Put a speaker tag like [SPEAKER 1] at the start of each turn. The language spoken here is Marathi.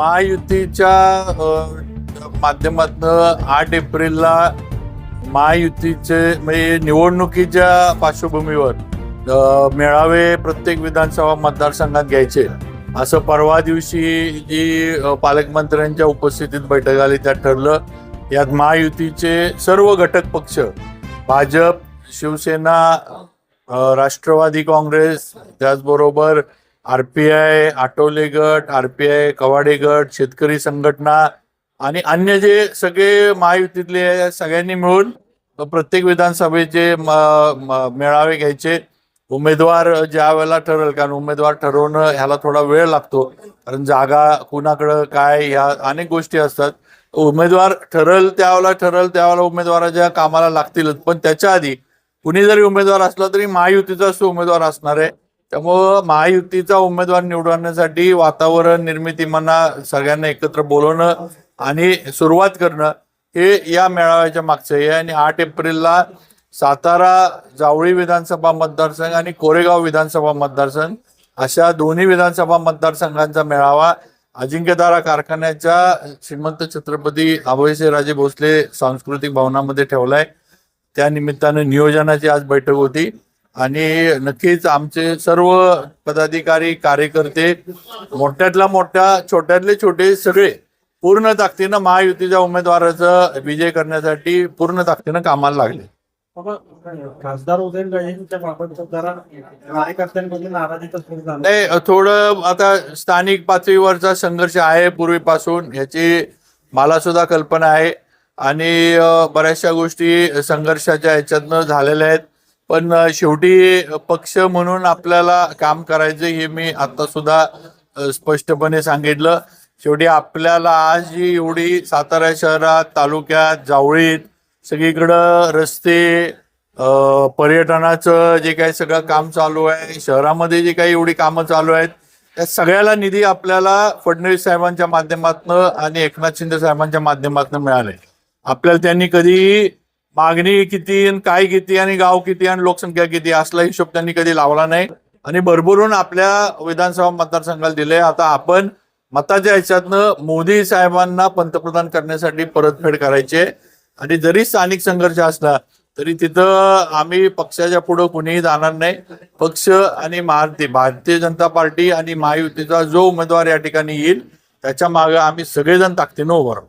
[SPEAKER 1] महायुतीच्या माध्यमातून आठ एप्रिलला महायुतीचे म्हणजे निवडणुकीच्या पार्श्वभूमीवर मेळावे प्रत्येक विधानसभा मतदारसंघात घ्यायचे. असं परवा दिवशी जी पालकमंत्र्यांच्या उपस्थितीत बैठक आली त्यात ठरलं यात महायुतीचे सर्व घटक पक्ष भाजप शिवसेना राष्ट्रवादी काँग्रेस त्याचबरोबर आरपीआय पी आटोले गट आरपीआय कवाडे गट शेतकरी संघटना आणि अन्य जे सगळे महायुतीतले सगळ्यांनी मिळून प्रत्येक विधानसभेचे मेळावे घ्यायचे. उमेदवार ज्या वेळेला ठरेल कारण उमेदवार ठरवणं ह्याला थोडा वेळ लागतो. कारण जागा कुणाकडं काय ह्या अनेक गोष्टी असतात. उमेदवार ठरल त्यावेळेला ठरल त्यावेळेला उमेदवाराच्या कामाला लागतीलच. पण त्याच्या आधी कुणी जरी उमेदवार असला तरी महायुतीचाच तो उमेदवार असणार आहे. त्यामुळं महायुतीचा उमेदवार निवडण्यासाठी वातावरण निर्मिती म्हणा सगळ्यांना एकत्र बोलवणं आणि सुरुवात करणं हे या मेळाव्याच्या मागचं आहे. आणि आठ एप्रिलला सातारा जावळी विधानसभा मतदारसंघ आणि कोरेगाव विधानसभा मतदारसंघ अशा दोन्ही विधानसभा मतदारसंघांचा मेळावा अजिंक्यदारा कारखान्याच्या श्रीमंत छत्रपती अभयसिंहराजे भोसले सांस्कृतिक भवनामध्ये ठेवलाय. त्या निमित्तानं नियोजनाची आज बैठक होती. आणि नक्कीच आमचे सर्व पदाधिकारी कार्यकर्ते मोठ्यातल्या मोठ्या छोट्यातले छोटे सगळे पूर्ण ताकदीनं महायुतीच्या उमेदवाराचा विजय करण्यासाठी पूर्ण ताकदीनं कामाला लागले.
[SPEAKER 2] खासदार
[SPEAKER 1] नाही थोडं आता स्थानिक पातळीवरचा संघर्ष आहे पूर्वीपासून ह्याची मला सुद्धा कल्पना आहे. आणि बऱ्याचशा गोष्टी संघर्षाच्या ह्याच्यातनं झालेल्या आहेत. पण शेवटी पक्ष म्हणून आपल्याला काम करायचं हे मी आता सुद्धा स्पष्टपणे सांगितलं. शेवटी आपल्याला आज जी एवढी सातारा शहरात तालुक्यात जावळीत सगळीकडं रस्ते पर्यटनाचं जे काही सगळं काम चालू आहे शहरामध्ये जे काही एवढी कामं चालू आहेत त्या सगळ्याला निधी आपल्याला फडणवीस साहेबांच्या माध्यमातनं आणि एकनाथ शिंदे साहेबांच्या माध्यमातून मिळाले. आपल्याला त्यांनी कधी मागणी किती आणि काय किती आणि गाव किती आणि लोकसंख्या किती असला हिशोब त्यांनी कधी लावला नाही. आणि भरभरून आपल्या विधानसभा मतदारसंघाला दिले. आता आपण मताच्या ह्याच्यातनं मोदी साहेबांना पंतप्रधान करण्यासाठी परतफेड करायची. आणि जरी स्थानिक संघर्ष असला तरी तिथं आम्ही पक्षाच्या पुढे कुणीही जाणार नाही. पक्ष आणि महारती भारतीय जनता पार्टी आणि महायुतीचा जो उमेदवार या ठिकाणी येईल त्याच्यामागे आम्ही सगळेजण ताकदीनं उभं राहू.